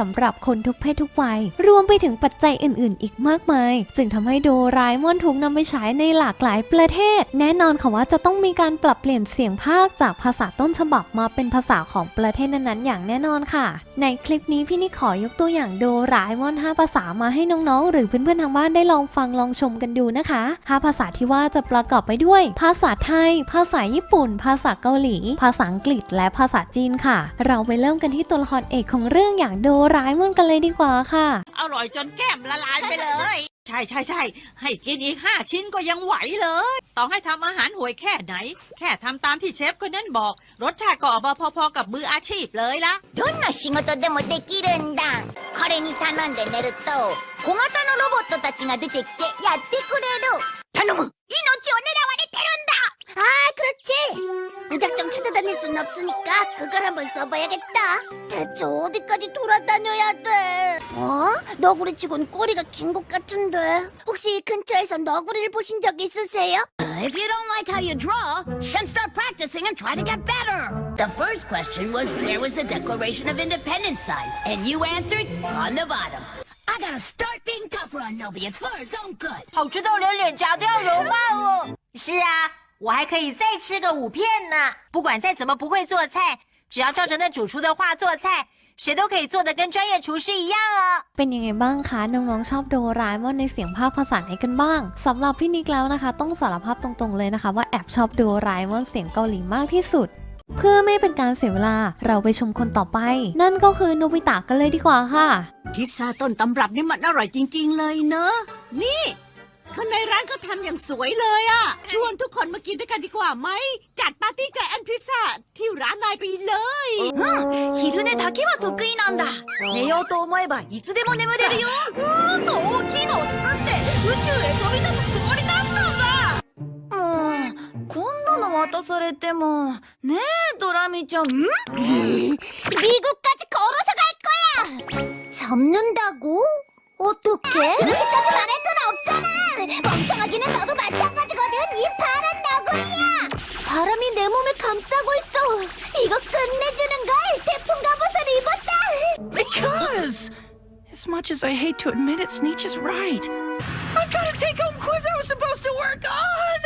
สำหรับคนทุกเพศทุกวัย รวมไปถึงปัจจัยอื่นๆ อีกมากมาย จึงทำให้โดราเอมอนถูกนำไปฉายในหลากหลายประเทศ แน่นอนค่ะว่าจะต้องมีการปรับเปลี่ยนเสียงภาคจากภาษาต้นฉบับมาเป็นภาษาของประเทศนั้นๆ อย่างแน่นอนค่ะ ในคลิปนี้พี่นิขอยกตัวอย่างโดราเอมอน 5 ภาษามาให้น้องๆ หรือเพื่อนๆทางบ้านได้ลองฟังลองชมกันดูนะคะ5ภาษาที่ว่าจะประกอบไปด้วย ภาษาไทย ภาษาญี่ปุ่น ภาษาเกาหลี ภาษาอังกฤษ และภาษาจีนค่ะ เราไปเริ่มกันที่ตัวละครเอกของเรื่องอย่างโดราเอมอนกันเลยดีกว่าค่ะ อร่อยจนแก้มละลายไปเลย ใช่ใช่ใช่ให้กินอีกห้าชิ้นก็ยังไหวเลย ต่อให้ทำอาหารห่วยแค่ไหน แค่ทำตามที่เชฟคนนั้นบอก รสชาติก็ออกมาพอๆกับมืออาชีพเลยละ どんな仕事でもできるんだこれに頼んで寝ると小型のロボットたちが出てきてやってくれる頼む命を狙われてるんだ 아 그렇지 무작정 찾아다닐 순 없으니까 그걸 한번 써봐야겠다 대체 어디까지 돌아다녀야 돼 어? 너구리치곤 꼬리가 긴 것 같은데 혹시 근처에서 너구리를 보신 적 있으세요? If you don't like how you draw, then start practicing and try to get better. The first question was where was the Declaration of Independence sign? And you answered on the bottom. I gotta start being tougher on Nobi. It's for his own good. 好吃到连脸颊都要融化了。是啊， 我还可以再吃个五片呢。不管再怎么不会做菜，只要照着那主厨的话做菜，谁都可以做的跟专业厨师一样哦。 เป็นยังไงบ้างคะ น้องๆชอบโดราเอมอนในเสียงภาคภาษาไหนกันบ้างสำหรับพี่นิกแล้วนะคะ ต้องสารภาพตรงๆเลยนะคะ ว่าแอบชอบโดราเอมอนเสียงเกาหลีมากที่สุด เพื่อไม่เป็นการเสียเวลาเราไปชมคนต่อไป นั่นก็คือโนบิตะกันเลยดีกว่าค่ะ พิซซ่าต้นตำรับนี่มันอร่อยจริง ๆ เลยเนอะ นี่ ข้างในร้านก็ทำอย่างสวยเลยอะชวนทุกคนมากินด้วยกันดีกว่าไหม จัดปาร์ตี้ใจแอนพิซซ่าที่ร้านนายไปเลย 昼寝だけは得意なんだ。寝ようと思えばいつでも眠れるよ。うーんと大きいのを作って宇宙へ飛び立つつもりだったんだ。もう、こんなの渡されても。ねえ、ドラミちゃん。ん 미국까지 걸어서 갈 거야! 접는다고? 어떻게? 그렇게까지 말할 건 없잖아! 멍청하기는 너도 마찬가지거든! 이 파란 너구리야! 바람이 내 몸을 감싸고 있어! 이거 끝내주는걸! 태풍 갑옷을 입었다! Because, as much as I hate to admit it, Sneech is right. I've got a take-home quiz I was supposed to work on.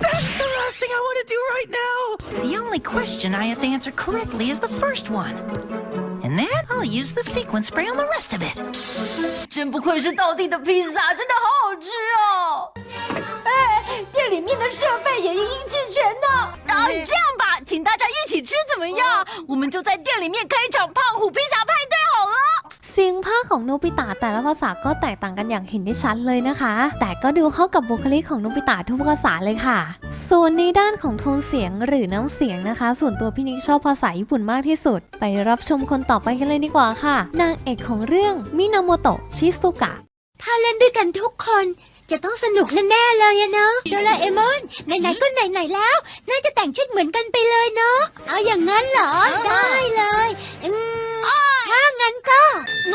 That's the last thing I want to do right now. The only question I have to answer correctly is the first one. I'll use the sequence spray on the rest of it. 真不愧是道地的披萨，真的好好吃哦！哎，店里面的设备也一应俱全呢。啊，这样吧，请大家一起吃怎么样？我们就在店里面开一场胖虎披萨派对 สียงภาคของโนบิตะแต่ละภาษาก็แตกต่างกันอย่างเห็นได้ชัดเลยนะคะ แต่ก็ดูเข้ากับบุคลิกของโนบิตะทุกภาษาเลยค่ะ ส่วนในด้านของโทนเสียงหรือน้ำเสียงนะคะ ส่วนตัวพี่นิกชอบภาษาญี่ปุ่นมากที่สุด ไปรับชมคนต่อไปกันเลยดีกว่าค่ะ นางเอกของเรื่องมินาโมโตะชิซุกะถ้าเล่นด้วยกันทุกคนจะต้องสนุกแน่ๆเลยอะเนาะโดราเอมอนไหนๆก็ไหนๆแล้ว น่าจะแต่งชุดเหมือนกันไปเลยเนาะเอาอย่างนั้นเหรอ ได้เลย อืมถ้างั้นก็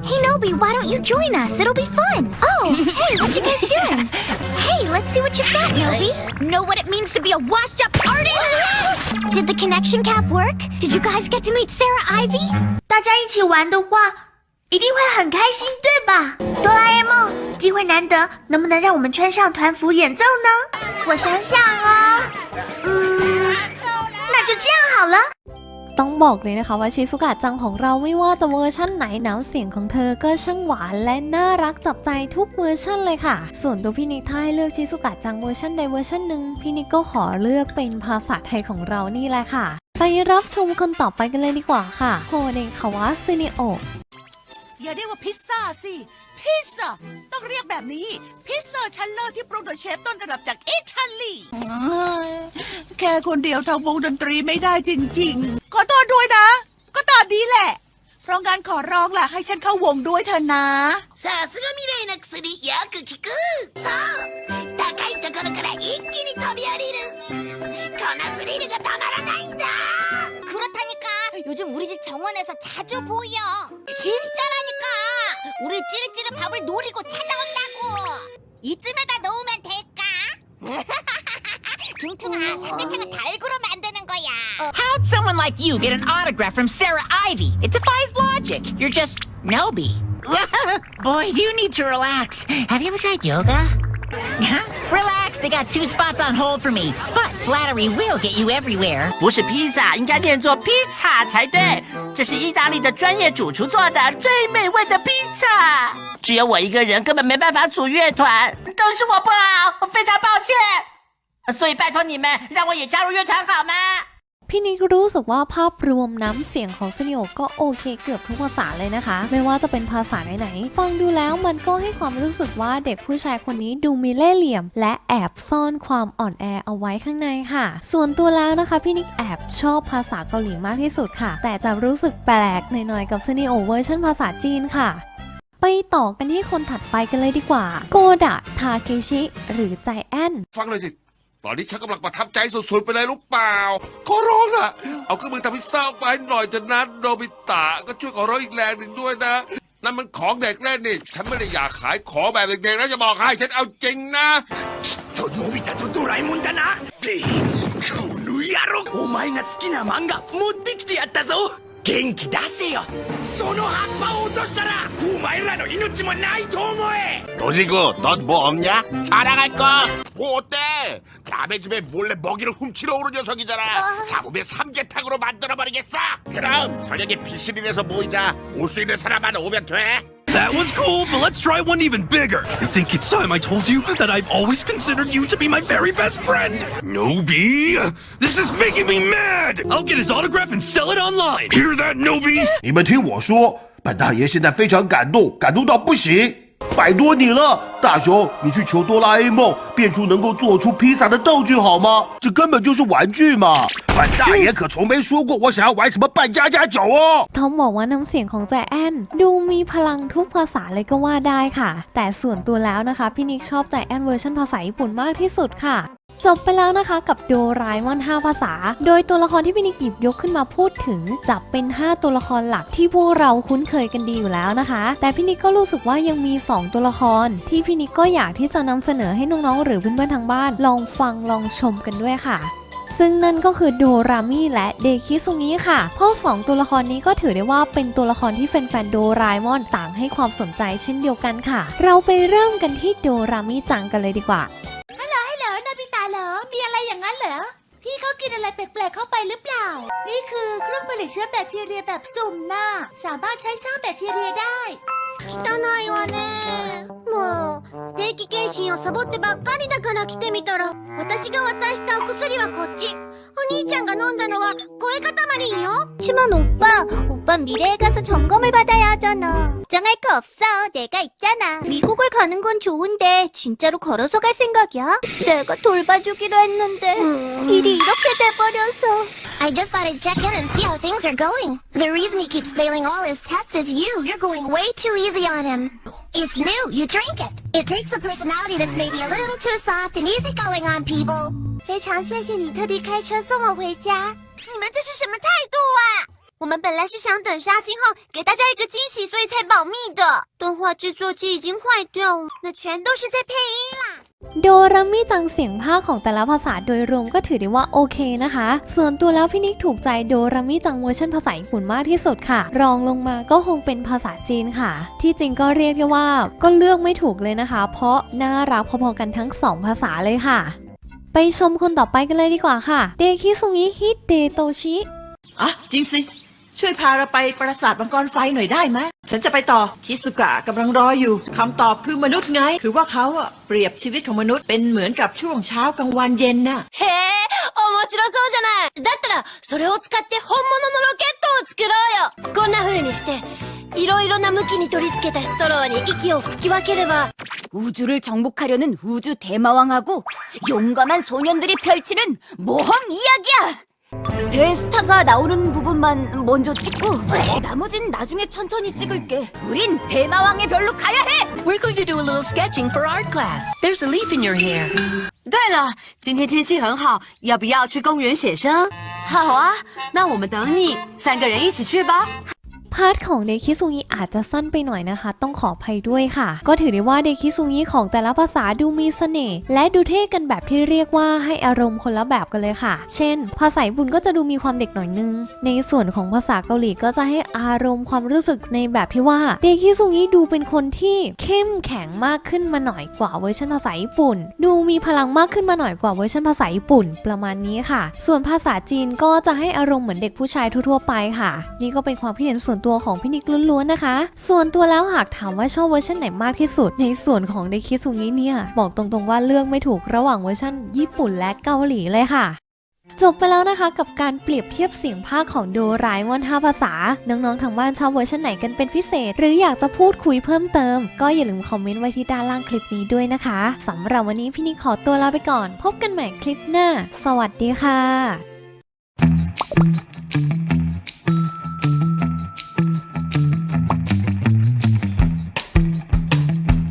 Hey Nobi, why don't you join us? It'll be fun. Oh, hey, what you guys doing? Hey, let's see what you've got, Nobi. Know what it means to be a washed-up artist? Did the connection cap work? Did you guys get to meet Sarah Ivy? 大家一起玩的话，一定会很开心，对吧？哆啦 A 梦，机会难得，能不能让我们穿上团服演奏呢？我想想哦，嗯，那就这样好了。 ต้องบอกเลยนะคะว่าชิซุกะจังของเราไม่ว่าจะเวอร์ชั่นไหนน้ำเสียงของเธอก็ช่างหวานและน่ารักจับใจทุกเวอร์ชั่นเลยค่ะ ส่วนตัวพี่นิกถ้าให้เลือกชิซุกะจังเวอร์ชันใดเวอร์ชันหนึ่งพี่นิกก็ขอเลือกเป็นภาษาไทยของเรานี่แหละค่ะ ไปรับชมคนต่อไปกันเลยดีกว่าค่ะโฮเดคาวะซินิโออย่าเรียกว่าพิซซ่าสิ พิซซ่า ต้องเรียกแบบนี้ พิซซ่าชั้นเลิศที่ปรุงโดยเชฟต้นระดับจากอิตาลีแค่คนเดียวทำวงดนตรีไม่ได้จริง ๆ ขอโทษด้วยนะ ก็ตามนี้แหละ เพราะงั้นขอร้องล่ะ ให้ฉันเข้าวงด้วยเถอะนะ さすが未来の薬よく効くそう高いところから一気に飛び降りるこのスリルがたまらないんだ 그렇다니까 요즘 우리 집 정원에서 자주 보여 진짜라니까 우리 찌릿찌릿 밥을 노리고 찾아온다고 이쯤에다 놓으면 될까? 둥퉁아 삼계탕은 달구로 만드는 거야 How'd someone like you get an autograph from Sarah Ivy? It defies logic. You're just Noby. Boy, you need to relax. Have you ever tried yoga? relax, they got two spots on hold for me. But flattery will get you everywhere. 不是披萨，应该念作披萨才对。这是意大利的专业主厨做的最美味的披萨。只有我一个人根本没办法组乐团，都是我不好，非常抱歉。所以拜托你们，让我也加入乐团好吗？ พี่นิกรู้สึกว่าภาพรวมน้ำเสียงของซินิโอก็โอเคเกือบทุกภาษาเลยนะคะ ไม่ว่าจะเป็นภาษาไหนๆฟังดูแล้วมันก็ให้ความรู้สึกว่าเด็กผู้ชายคนนี้ดูมีเล่ห์เหลี่ยม และแอบซ่อนความอ่อนแอเอาไว้ข้างในค่ะ ส่วนตัวแล้วนะคะพี่นิกแอบชอบภาษาเกาหลีมากที่สุดค่ะ แต่จะรู้สึกแปลกหน่อยๆกับซินิโอเวอร์ชันภาษาจีนค่ะไปต่อกันที่คนถัดไปกันเลยดีกว่า โกดะ ทาเคชิ หรือใจแอน ฟังเลยสิ ตอนนี้ฉันกำลังประทับใจสุดๆไปเลยลูกเปล่า ขอร้องล่ะ เอาเครื่องมือทำพิซซ่าออกมาให้หน่อยเถอะนะโนบิตะ ก็ช่วยขอร้องอีกแรงหนึ่งด้วยนะ นั่นมันของเด็กเล่นนี่ ฉันไม่ได้อยากขายของแบบเด็กๆนะจะบอกให้ฉันเอาจริงนะ とのび太とドラえもんだなでこの野郎お前が好きな漫画持ってきてやったぞ元気出せよその葉っぱを落としたらお前らの命もないと思え도지구, 넌 뭐 없냐? 자랑할 거! 뭐 어때? 남의 집에 몰래 먹이를 훔치러 오는 녀석이잖아. 잡으면 삼계탕으로 만들어버리겠어. 그럼 저녁에 피실인에서 모이자. 올 수 있는 사람만 오면 돼. That was cool, but let's try one even bigger. I think it's time I told you that I've always considered you to be my very best friend. Nobi, this is making me mad. I'll get his autograph and sell it online. Hear that, Nobi? 你们听我说，本大爷现在非常感动，感动到不行。 拜托你了，大雄，你去求哆啦 A 梦变出能够做出披萨的道具好吗？这根本就是玩具嘛！本大爷可从没说过我想要玩什么扮家家酒哦。 ต้องบอกว่าน้ำเสียงของใจแอนดูมีพลังทุกภาษาเลยก็ว่าได้ค่ะ แต่ส่วนตัวแล้วนะคะ พี่นิกชอบใจแอนเวอร์ชันภาษาญี่ปุ่นมากที่สุดค่ะ จบไปแล้วนะคะกับโดราเอมอน 5 ภาษา โดยตัวละครที่พี่นิกหยิบยกขึ้นมาพูดถึงจะเป็น 5 ตัวละครหลักที่พวกเราคุ้นเคยกันดีอยู่แล้วนะคะ แต่พี่นิกก็รู้สึกว่ายังมี 2 ตัวละคร ที่พี่นิกก็อยากที่จะนำเสนอให้น้องๆ หรือเพื่อนๆทางบ้าน ลองฟังลองชมกันด้วยค่ะซึ่งนั่นก็คือโดรามิและเดคิซุงิค่ะ เพราะสองตัวละครนี้ก็ถือได้ว่าเป็นตัวละครที่แฟนๆโดราเอมอนต่างให้ความสนใจเช่นเดียวกันค่ะ เราไปเริ่มกันที่โดรามิจังกันเลยดีกว่า มีอะไรอย่างนั้นเหรอ พี่เขากินอะไรแปลกๆเข้าไปหรือเปล่า นี่คือเครื่องผลิตเชื้อแบคทีเรียแบบสุ่มน่ะ สามารถใช้สร้างแบคทีเรียได้汚いわねもう定期検診をサボってばっかりだから来てみたら私が渡したお薬はこっちお兄ちゃんが飲んだのは声塊よ하지만 오빠 오빠 미래에 가서 점검을 받아야 하잖아 걱정할 거 없어 내가 있잖아 미국을 가는 건 좋은데 진짜로 걸어서 갈 생각이야? 내가 돌봐주기로 했는데 일이 이렇게 돼버려서 I just thought I'd check in and see how things are going. The reason he keeps failing all his tests is you. You're going way too easy on him. It's new. You drink it. It takes a personality that's maybe a little too soft and easygoing on people. 非常谢谢你特地开车送我回家。你们这是什么态度啊？ 我们本来是想等杀青后给大家一个惊喜，所以才保密的。动画制作机已经坏掉了，那全都是在配音啦。 โดรามิจังเสียงภาคของแต่ละภาษาโดยรวมก็ถือได้ว่าโอเคนะคะ ส่วนตัวแล้วพี่นิกถูกใจโดรามิจังเวอร์ชันภาษาญี่ปุ่นมากที่สุดค่ะ รองลงมาก็คงเป็นภาษาจีนค่ะ ที่จริงก็เรียกได้ว่าก็เลือกไม่ถูกเลยนะคะ เพราะน่ารักพอๆกันทั้งสองภาษาเลยค่ะ ไปชมคนต่อไปกันเลยดีกว่าค่ะ เดคิซุงิฮิเดโตชิ อ่ะ จริงสิ ช่วยพาเราไปปราสาทมังกรไฟหน่อยได้ไหมฉันจะไปต่อ ชิสุกะกำลังรออยู่คำตอบคือมนุษย์ไง คือว่าเขาอะเปรียบชีวิตของมนุษย์เป็นเหมือนกับช่วงเช้ากลางวันเย็นน่ะ へえ、面白そうじゃない。だったら、それを使って本物のロケットを作ろうよ。こんな風にして、いろいろな向きに取り付けたストローに息を吹き分ければ、 우주를 정복하려는 우주 대마왕하고 용감한 소년들이 펼치는 모험 이야기야. 데스타가 나오는 부분만 먼저 찍고 나머진 나중에 천천히 찍을게. 우린 대마왕의 별로 가야 해. We're going to do a little sketching for art class. There's a leaf in your hair. 对了，今天天气很好，要不要去公园写生？好啊，那我们等你，三个人一起去吧。 พาร์ทของเดคิซุงิอาจจะสั้นไปหน่อยนะคะ ต้องขออภัยด้วยค่ะ ก็ถือได้ว่าเดคิซุงิของแต่ละภาษาดูมีเสน่ห์และดูเท่กันแบบที่เรียกว่าให้อารมณ์คนละแบบกันเลยค่ะ เช่น ภาษาญี่ปุ่นก็จะดูมีความเด็กหน่อยนึง ในส่วนของภาษาเกาหลีก็จะให้อารมณ์ความรู้สึกในแบบที่ว่าเดคิซุงิดูเป็นคนที่เข้มแข็งมากขึ้นมาหน่อยกว่าเวอร์ชันภาษาญี่ปุ่น ดูมีพลังมากขึ้นมาหน่อยกว่าเวอร์ชันภาษาญี่ปุ่น ประมาณนี้ค่ะ ส่วนภาษาจีนก็จะให้อารมณ์เหมือนเด็กผู้ชายทั่วๆไปค่ะ นี่ก็เป็นความคิดเห็นส่วนตัวของพี่นิกล้วนๆนะคะ ส่วนตัวแล้วหากถามว่าชอบเวอร์ชันไหนมากที่สุด ในส่วนของเดคิซุงิเนี่ย บอกตรงๆว่าเลือกไม่ถูกระหว่างเวอร์ชันญี่ปุ่นและเกาหลีเลยค่ะจบไปแล้วนะคะกับการเปรียบเทียบเสียงภาคของโดราเอมอน5ภาษา น้องๆทางบ้านชอบเวอร์ชันไหนกันเป็นพิเศษ หรืออยากจะพูดคุยเพิ่มเติม ก็อย่าลืมคอมเมนต์ไว้ที่ด้านล่างคลิปนี้ด้วยนะคะสำหรับวันนี้พี่นิขอตัวลาไปก่อน พบกันใหม่คลิปหน้า สวัสดีค่ะ